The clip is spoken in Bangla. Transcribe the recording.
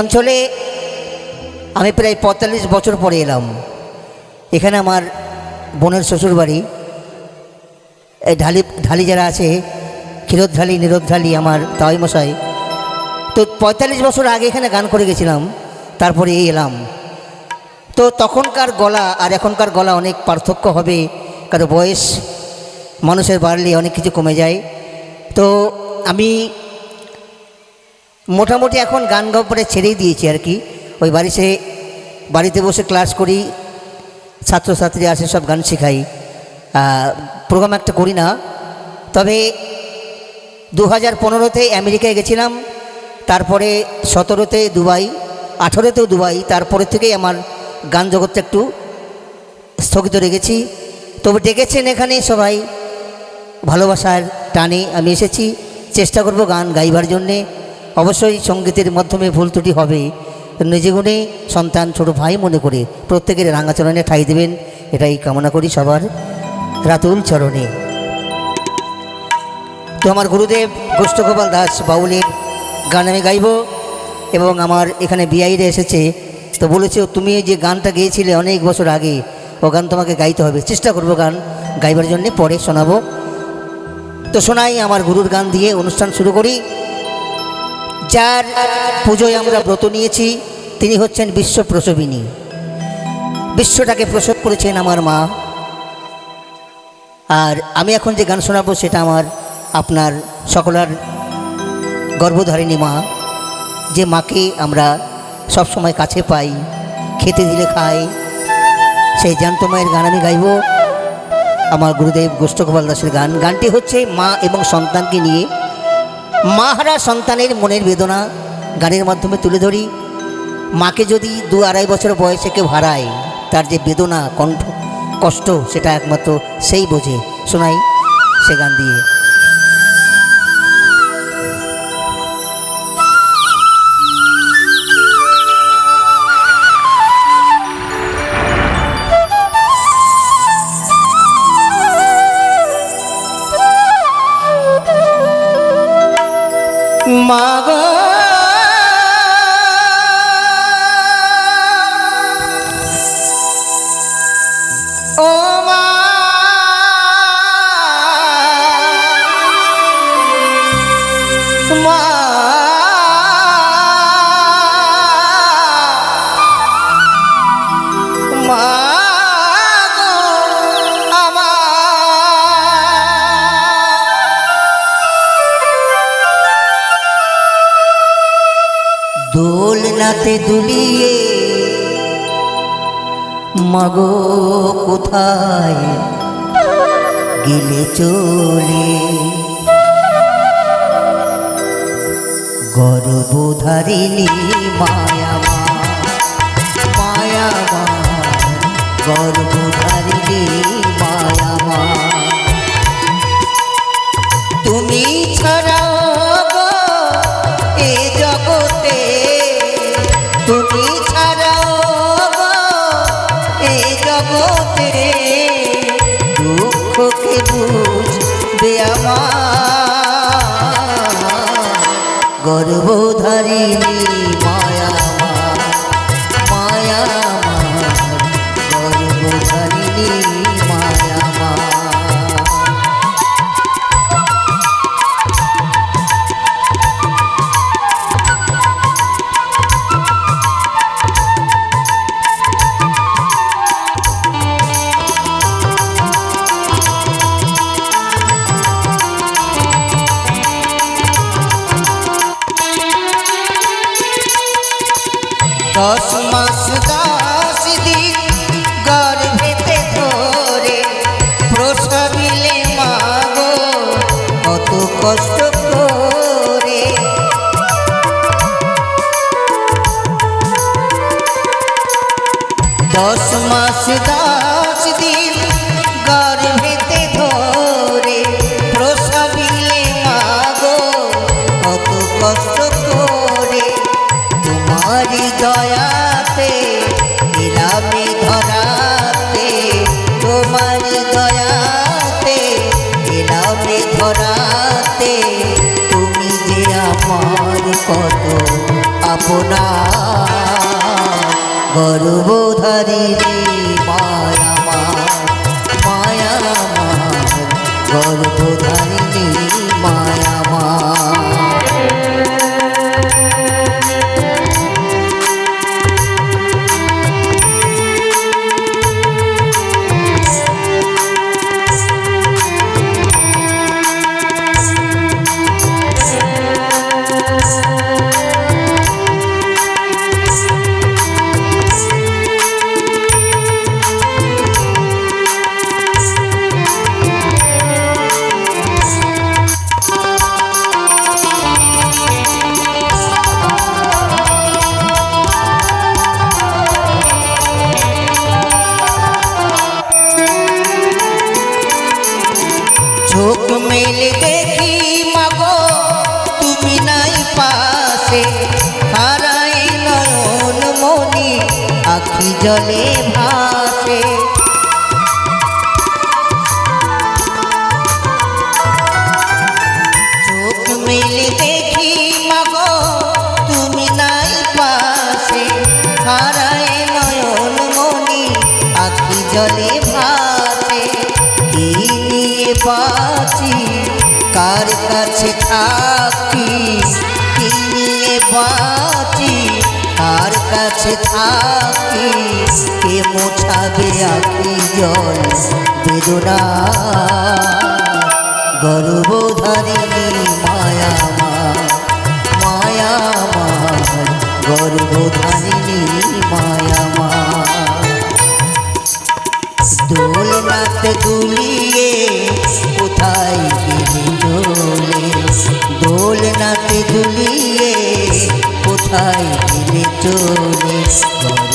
অঞ্চলে আমি প্রায় পঁয়তাল্লিশ বছর পরে এলাম। এখানে আমার বোনের শ্বশুর বাড়ি এই ঢালি ঢালি যারা আছে ক্ষীরোদ ঢালি নিরোধ ঢালি আমার তাই মশাই তো পঁয়তাল্লিশ বছর আগে এখানে গান করে গেছিলাম, তারপরে এই এলাম। তো তখনকার গলা আর এখনকার গলা অনেক পার্থক্য হবে, কারও বয়স মানুষের বাড়লে অনেক কিছু কমে যায়। তো আমি মোটামুটি এখন গান গপ্পরে ছেড়েই দিয়েছি আর কি। ওই বাড়িতে বাড়িতে বসে ক্লাস করি, ছাত্রছাত্রী আসে সব গান শেখাই। প্রোগ্রাম একটা করি না। তবে দু হাজার পনেরোতে আমেরিকায় গেছিলাম, তারপরে সতেরোতে দুবাই, আঠেরোতেও দুবাই, তারপরে থেকেই আমার গান জগৎটা একটু স্থগিত রেখেছি। তবে ডেকেছেন এখানে সবাই। ভালোবাসার টানে আমি এসেছি। চেষ্টা করব গান গাইবার জন্যে। অবশ্যই সঙ্গীতের মাধ্যমে ভুল ত্রুটি হবে। নিজে গুণে সন্তান, ছোট ভাই মনে করে প্রত্যেকের রাঙাচরণে ঠাই দেবেন। এটাই কামনা করি সবার রাতুল চরণে। তো আমার গুরুদেব গোষ্ঠগোপাল দাস বাউলের গান আমি গাইব এবং আমার এখানে বিআইরে এসেছে। তো বলেছে, তুমি যে গানটা গেয়েছিলে অনেক বছর আগে, ও গান তোমাকে গাইতে হবে। চেষ্টা করব গান গাইবার জন্যে পরে শোনাবো। তো শোনাই, আমার গুরুর গান দিয়ে অনুষ্ঠান শুরু করি। যার পুজোয় আমরা ব্রত নিয়েছি, তিনি হচ্ছেন বিশ্ব প্রসবিনী। বিশ্বটাকে প্রসব করেছেন আমার মা। আর আমি এখন যে গান শোনাবো, সেটা আমার আপনার সকলার গর্ভধারিণী মা, যে মাকে আমরা সবসময় কাছে পাই, খেতে দিলে খাই। সেই জ্যান্ত মায়ের গান আমি গাইব। আমার গুরুদেব গোষ্ঠগোপাল দাসের গান। গানটি হচ্ছে মা এবং সন্তানকে নিয়ে। মা হারা সন্তানের মনের বেদনা গানের মাধ্যমে তুলে ধরি। মাকে যদি দু আড়াই বছর বয়সে কেউ হারায়, তার যে বেদনা, কণ্ঠ, কষ্ট, সেটা একমাত্র সেই বোঝে। শোনাই সে গান দিয়ে। মা দোলনাতে দুলিয়ে মাগো কোথায় গেলে চলে? গর্ভধারিণী মায়া মায়া মা গর্ভধারিণী মায়া মা বুঝবে আমার গর্ভধারিণী। কষ্ট করে। দশ মাস দশ না গর্বধারিণী মায়া মায়া গর্বধারিণী মায়া। চোখ মেলে দেখি মাগো তুমি নাই পাশে। হারাই নয়ন মনি আখি জলে ভাসে। বাঁচি কার কাছে থাকি নিয়ে বাঁচি? কার কাছে থাকি কে মোছাবে আখি জল? বেদনা, গর্ভধারিণী মায়া মা মায়া মা গর্ভধারিণী মায়া মা দোল চলে